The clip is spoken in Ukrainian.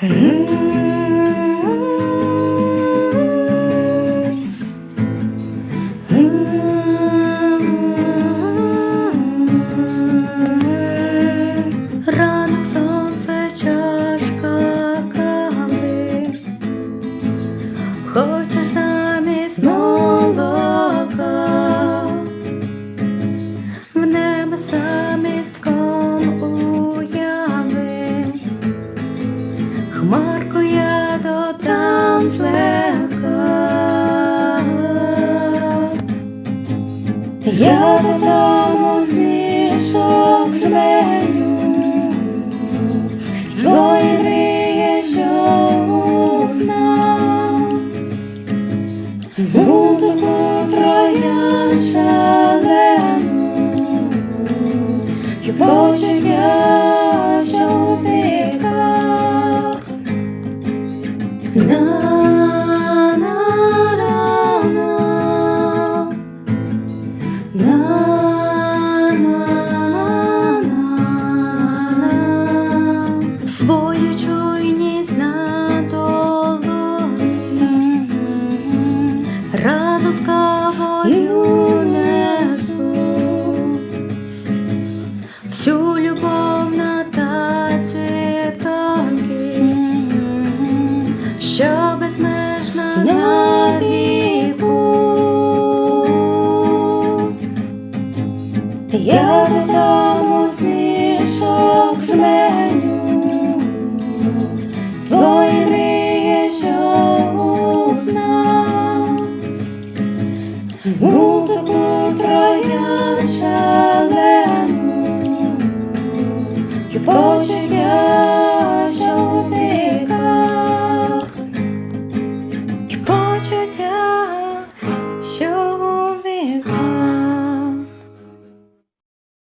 Ранок сонце, чашка кави, хочеш замість молока, в небо хмарку я додам злегка. Я додому смішок жменю, твої мріє, що у Свою чуйність на долоні разом з всю любов Я додому сніжок жменю, твої мрії, що у снах.